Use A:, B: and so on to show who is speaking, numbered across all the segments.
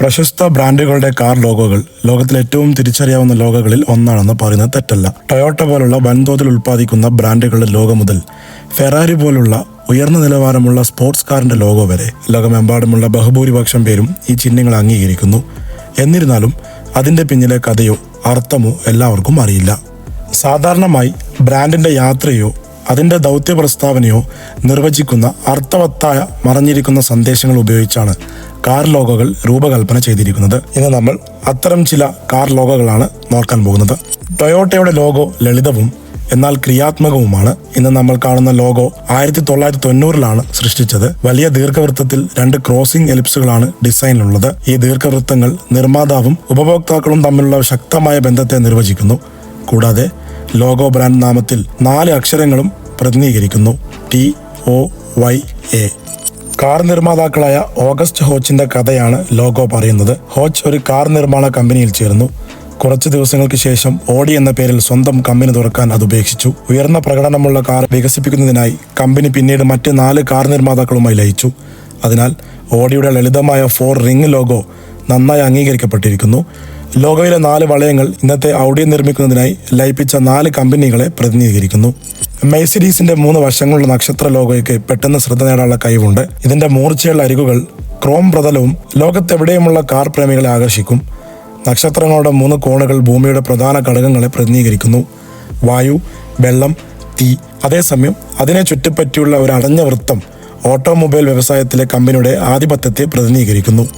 A: പ്രശസ്ത ബ്രാൻഡുകളുടെ കാർ ലോഗോകൾ ലോകത്തിലെ ഏറ്റവും തിരിച്ചറിയാവുന്ന ലോഗോകളിൽ ഒന്നാണെന്ന് പറയുന്നത് തെറ്റല്ല. ടൊയോട്ട പോലുള്ള വൻതോതിൽ ഉൽപ്പാദിക്കുന്ന ബ്രാൻഡുകളുടെ ലോഗോ മുതൽ ഫെറാരി പോലുള്ള ഉയർന്ന നിലവാരമുള്ള സ്പോർട്സ് കാറിന്റെ ലോഗോ വരെ ലോകമെമ്പാടുമുള്ള ബഹുഭൂരിപക്ഷം പേരും ഈ ചിഹ്നങ്ങൾ അംഗീകരിക്കുന്നു. എന്നിരുന്നാലും അതിന്റെ പിന്നിലെ കഥയോ അർത്ഥമോ എല്ലാവർക്കും അറിയില്ല. സാധാരണമായി ബ്രാൻഡിന്റെ യാത്രയോ അതിന്റെ ദൗത്യ പ്രസ്താവനയോ നിർവചിക്കുന്ന അർത്ഥവത്തായ മറഞ്ഞിരിക്കുന്ന സന്ദേശങ്ങൾ ഉപയോഗിച്ചാണ് കാർ ലോഗോകൾ രൂപകൽപ്പന ചെയ്തിരിക്കുന്നത്. ഇന്ന് നമ്മൾ അത്തരം ചില കാർ ലോഗോകളാണ് നോക്കാൻ പോകുന്നത്. ടൊയോട്ടയുടെ ലോഗോ ലളിതവും എന്നാൽ ക്രിയാത്മകവുമാണ്. ഇന്ന് നമ്മൾ കാണുന്ന ലോഗോ ആയിരത്തി തൊള്ളായിരത്തി തൊണ്ണൂറിലാണ് സൃഷ്ടിച്ചത്. വലിയ ദീർഘവൃത്തത്തിൽ രണ്ട് ക്രോസിംഗ് എലിപ്സുകളാണ് ഡിസൈനിലുള്ളത്. ഈ ദീർഘവൃത്തങ്ങൾ നിർമ്മാതാവും ഉപഭോക്താക്കളും തമ്മിലുള്ള ശക്തമായ ബന്ധത്തെ നിർവചിക്കുന്നു. കൂടാതെ ലോഗോ ബ്രാൻഡ് നാമത്തിൽ നാല് അക്ഷരങ്ങളും പ്രതിനിധീകരിക്കുന്നു. T O Y A. Car നിർമ്മാതാക്കളായ August ഹോച്ചിന്റെ കഥയാണ് ലോഗോ പറയുന്നത്. ഹോച്ച് ഒരു കാർ നിർമ്മാണ കമ്പനിയിൽ ചേർന്നു. കുറച്ച് ദിവസങ്ങൾക്ക് ശേഷം ഓഡി എന്ന പേരിൽ സ്വന്തം കമ്പനി തുറക്കാൻ അത് ഉപേക്ഷിച്ചു. ഉയർന്ന പ്രകടനമുള്ള കാർ വികസിപ്പിക്കുന്നതിനായി കമ്പനി പിന്നീട് മറ്റ് നാല് കാർ നിർമ്മാതാക്കളുമായി ലയിച്ചു. അതിനാൽ ഓഡിയുടെ ലളിതമായ ഫോർ റിംഗ് ലോഗോ നന്നായി അംഗീകരിക്കപ്പെട്ടിരിക്കുന്നു. ലോഗോയിലെ നാല് വളയങ്ങൾ ഇന്നത്തെ ഔഡി നിർമ്മിക്കുന്നതിനായി ലയിപ്പിച്ച നാല് കമ്പനികളെ പ്രതിനിധീകരിക്കുന്നു. മെയ്സിഡീസിന്റെ മൂന്ന് വശങ്ങളുള്ള നക്ഷത്ര ലോഗോയ്ക്ക് പെട്ടെന്ന് ശ്രദ്ധ നേടാനുള്ള കഴിവുണ്ട്. ഇതിന്റെ മൂർച്ചയുള്ള അരികുകൾ ക്രോം പ്രതലവും ലോകത്തെവിടെയുമുള്ള കാർ പ്രേമികളെ ആകർഷിക്കും. നക്ഷത്രങ്ങളുടെ മൂന്ന് കോണുകൾ ഭൂമിയുടെ പ്രധാന ഘടകങ്ങളെ പ്രതിനിധീകരിക്കുന്നു. വായു വെള്ളം തീ. അതേസമയം അതിനെ ചുറ്റിപ്പറ്റിയുള്ള ഒരു അടഞ്ഞ വൃത്തം ഓട്ടോമൊബൈൽ വ്യവസായത്തിലെ കമ്പനിയുടെ ആധിപത്യത്തെ പ്രതിനിധീകരിക്കുന്നു.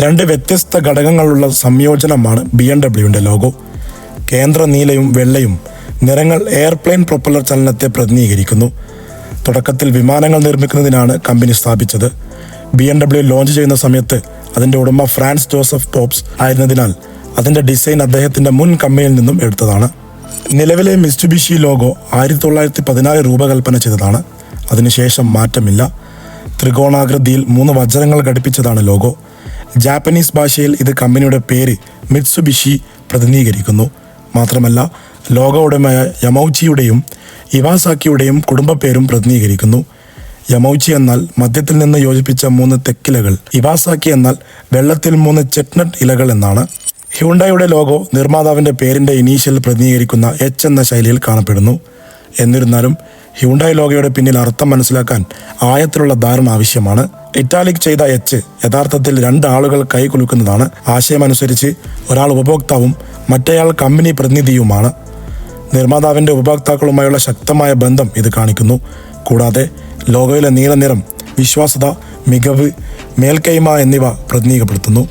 A: രണ്ട് വ്യത്യസ്ത ഘടകങ്ങളുള്ള സംയോജനമാണ് ബി എം ഡബ്ല്യുവിന്റെ ലോഗോ കേന്ദ്ര നീലയും വെള്ളയും നിറങ്ങൾ എയർപ്ലെയിൻ പ്രൊപ്പല്ലർ ചലനത്തെ പ്രതിനിധീകരിക്കുന്നു. തുടക്കത്തിൽ വിമാനങ്ങൾ നിർമ്മിക്കുന്നതിനാണ് കമ്പനി സ്ഥാപിച്ചത്. ബി എം ഡബ്ല്യു ലോഞ്ച് ചെയ്യുന്ന സമയത്ത് അതിന്റെ ഉടമ ഫ്രാൻസ് ജോസഫ് ടോപ്സ് ആയിരുന്നതിനാൽ അതിന്റെ ഡിസൈൻ അദ്ദേഹത്തിന്റെ മുൻ കമ്പനിയിൽ നിന്നും എടുത്തതാണ്. നിലവിലെ മിസ്റ്റുബിഷി ലോഗോ ആയിരത്തി തൊള്ളായിരത്തി പതിനാല് രൂപകൽപ്പന ചെയ്തതാണ്. അതിനുശേഷം മാറ്റമില്ല. ത്രികോണാകൃതിയിൽ മൂന്ന് വജ്രങ്ങൾ ഘടിപ്പിച്ചതാണ് ലോഗോ ജാപ്പനീസ് ഭാഷയിൽ ഇത് കമ്പനിയുടെ പേര് മിത്സുബിഷി പ്രതിനിധീകരിക്കുന്നു. മാത്രമല്ല ലോക ഉടമയായ യമൗച്ചിയുടെയും ഇവാസാക്കിയുടെയും കുടുംബ പേരും പ്രതിനിധീകരിക്കുന്നു. യമൗച്ചി എന്നാൽ മദ്യത്തിൽ നിന്ന് യോജിപ്പിച്ച മൂന്ന് തെക്കിലകൾ ഇവാസാക്കി എന്നാൽ വെള്ളത്തിൽ മൂന്ന് ചെറ്റ്നട്ട് ഇലകൾ എന്നാണ്. ഹ്യൂണ്ടായുടെ ലോഗോ നിർമ്മാതാവിന്റെ പേരിന്റെ ഇനീഷ്യൽ പ്രതിനിധീകരിക്കുന്ന എച്ച് എന്ന ശൈലിയിൽ കാണപ്പെടുന്നു. എന്നിരുന്നാലും ഹ്യുണ്ടായി ലോഗോയുടെ പിന്നിൽ അർത്ഥം മനസ്സിലാക്കാൻ ആയത്തിലുള്ള ധാരണ ആവശ്യമാണ്. ഇറ്റാലിക് ചെയ്ത എച്ച് യഥാർത്ഥത്തിൽ രണ്ട് ആളുകൾ കൈകുലുക്കുന്നതാണ് ആശയമനുസരിച്ച് ഒരാൾ ഉപഭോക്താവും മറ്റേയാൾ കമ്പനി പ്രതിനിധിയുമാണ്. നിർമ്മാതാവിന്റെ ഉപഭോക്താക്കളുമായുള്ള ശക്തമായ ബന്ധം ഇത് കാണിക്കുന്നു. കൂടാതെ ലോഗോയിലെ നീലനിറം വിശ്വാസത മികവ് മേൽക്കൈമ എന്നിവ പ്രതിനിധീകപ്പെടുത്തുന്നു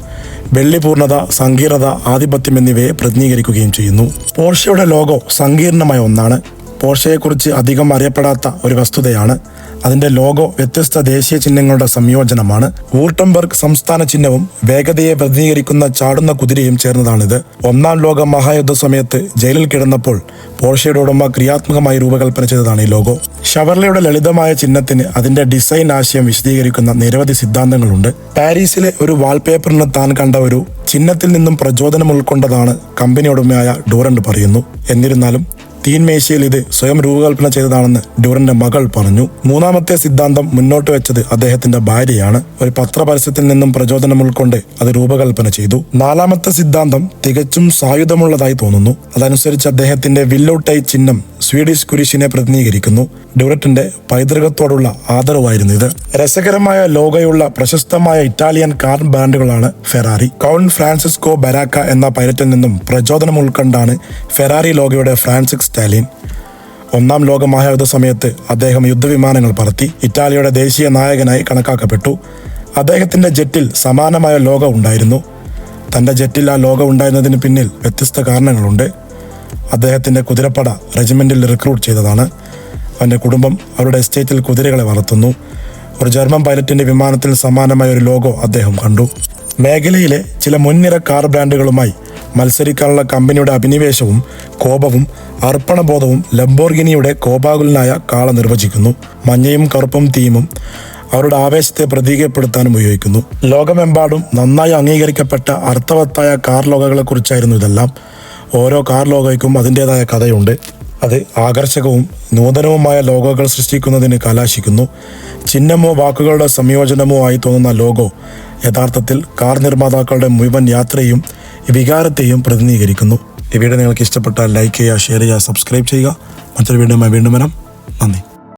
A: വെള്ളിപൂർണത സങ്കീർണത ആധിപത്യം എന്നിവയെ പ്രതിനിധീകരിക്കുകയും ചെയ്യുന്നു. പോർഷയുടെ ലോഗോ സങ്കീർണമായ ഒന്നാണ്. പോർഷയെക്കുറിച്ച് അധികം അറിയപ്പെടാത്ത ഒരു വസ്തുതയാണ്. അതിന്റെ ലോഗോ വ്യത്യസ്ത ദേശീയ ചിഹ്നങ്ങളുടെ സംയോജനമാണ്. വൂർട്ടംബർഗ് സംസ്ഥാന ചിഹ്നവും വേഗതയെ പ്രതിനിധീകരിക്കുന്ന ചാടുന്ന കുതിരയും ചേർന്നതാണിത്. ഒന്നാം ലോക മഹായുദ്ധ സമയത്ത് ജയിലിൽ കിടന്നപ്പോൾ പോർഷയുടെ ഉടമ ക്രിയാത്മകമായി രൂപകൽപ്പന ചെയ്തതാണ് ഈ ലോഗോ. ഷവർലയുടെ ലളിതമായ ചിഹ്നത്തിന് അതിന്റെ ഡിസൈൻ ആശയം വിശദീകരിക്കുന്ന നിരവധി സിദ്ധാന്തങ്ങളുണ്ട്. പാരീസിലെ ഒരു വാൾപേപ്പറിന് താൻ കണ്ട ഒരു ചിഹ്നത്തിൽ നിന്നും പ്രചോദനം ഉൾക്കൊണ്ടതാണ് കമ്പനി ഉടമയായ പറയുന്നു. എന്നിരുന്നാലും തീൻമേശയിൽ ഇത് സ്വയം രൂപകൽപ്പന ചെയ്തതാണെന്ന് ഡ്യൂറന്റെ മകൾ പറഞ്ഞു. മൂന്നാമത്തെ സിദ്ധാന്തം മുന്നോട്ട് വെച്ചത് അദ്ദേഹത്തിന്റെ ഭാര്യയാണ്. ഒരു പത്രപരസ്യത്തിൽ നിന്നും പ്രചോദനം ഉൾക്കൊണ്ട് അത് രൂപകൽപ്പന ചെയ്തു. നാലാമത്തെ സിദ്ധാന്തം തികച്ചും സായുധമുള്ളതായി തോന്നുന്നു. അതനുസരിച്ച് അദ്ദേഹത്തിന്റെ വില്ലൗട്ടൈ ചിഹ്നം സ്വീഡിഷ് കുരിശിനെ പ്രതിനിധീകരിക്കുന്നു. ഡ്യൂററ്റിന്റെ പൈതൃകത്തോടുള്ള ആദരവായിരുന്നു ഇത്. രസകരമായ ലോകയുള്ള പ്രശസ്തമായ ഇറ്റാലിയൻ കാർ ബ്രാൻഡുകളാണ് ഫെറാറി. കൗൺ ഫ്രാൻസിസ്കോ ബരാക്ക എന്ന പൈലറ്റിൽ നിന്നും പ്രചോദനം ഉൾക്കൊണ്ടാണ് ഫെറാറി ലോഗയുടെ ഫ്രാൻസിക് സ്റ്റാലിൻ. ഒന്നാം ലോക മഹായുദ്ധ സമയത്ത് അദ്ദേഹം യുദ്ധവിമാനങ്ങൾ പറത്തി ഇറ്റാലിയുടെ ദേശീയ നായകനായി കണക്കാക്കപ്പെട്ടു. അദ്ദേഹത്തിന്റെ ജെറ്റിൽ സമാനമായ ലോഗോ ഉണ്ടായിരുന്നു. തന്റെ ജെറ്റിൽ ആ ലോഗോ ഉണ്ടായിരുന്നതിന് പിന്നിൽ വ്യത്യസ്ത കാരണങ്ങളുണ്ട്. അദ്ദേഹത്തിന്റെ കുതിരപ്പട റെജിമെന്റിൽ റിക്രൂട്ട് ചെയ്തതാണ്. അവന്റെ കുടുംബം അവരുടെ എസ്റ്റേറ്റിൽ കുതിരകളെ വളർത്തുന്നു. ഒരു ജർമ്മൻ പൈലറ്റിന്റെ വിമാനത്തിൽ സമാനമായ ഒരു ലോഗോ അദ്ദേഹം കണ്ടു. മേഖലയിലെ ചില മുൻനിര കാർ ബ്രാൻഡുകളുമായി മത്സരിക്കാനുള്ള കമ്പനിയുടെ അഭിനിവേശവും കോപവും അർപ്പണബോധവും ലംബോർഗിനിയുടെ കോപാകുലനായ കാള നിർവചിക്കുന്നു. മഞ്ഞയും കറുപ്പും തീമും അവരുടെ ആവേശത്തെ പ്രതീകപ്പെടുത്താനും ഉപയോഗിക്കുന്നു. ലോകമെമ്പാടും നന്നായി അംഗീകരിക്കപ്പെട്ട അർത്ഥവത്തായ കാർ ലോകകളെക്കുറിച്ചായിരുന്നു ഇതെല്ലാം. ഓരോ കാർ ലോഗോയ്ക്കും അതിന്റെതായ കഥയുണ്ട്. അത് ആകർഷകവും നൂതനവുമായ ലോഗോകൾ സൃഷ്ടിക്കുന്നതിന് കലാശിക്കുന്നു. ചിഹ്നമോ വാക്കുകളുടെ സംയോജനമോ ആയി തോന്നുന്ന ലോഗോ യഥാർത്ഥത്തിൽ കാർ നിർമ്മാതാക്കളുടെ മുഴുവൻ യാത്രയും വികാരത്തെയും പ്രതിനിധീകരിക്കുന്നു. ഈ വീഡിയോ നിങ്ങൾക്ക് ഇഷ്ടപ്പെട്ടാൽ ലൈക്ക് ചെയ്യുക ഷെയർ ചെയ്യുക സബ്സ്ക്രൈബ് ചെയ്യുക. മറ്റൊരു വീഡിയോ വീണ്ടും വരാം. നന്ദി.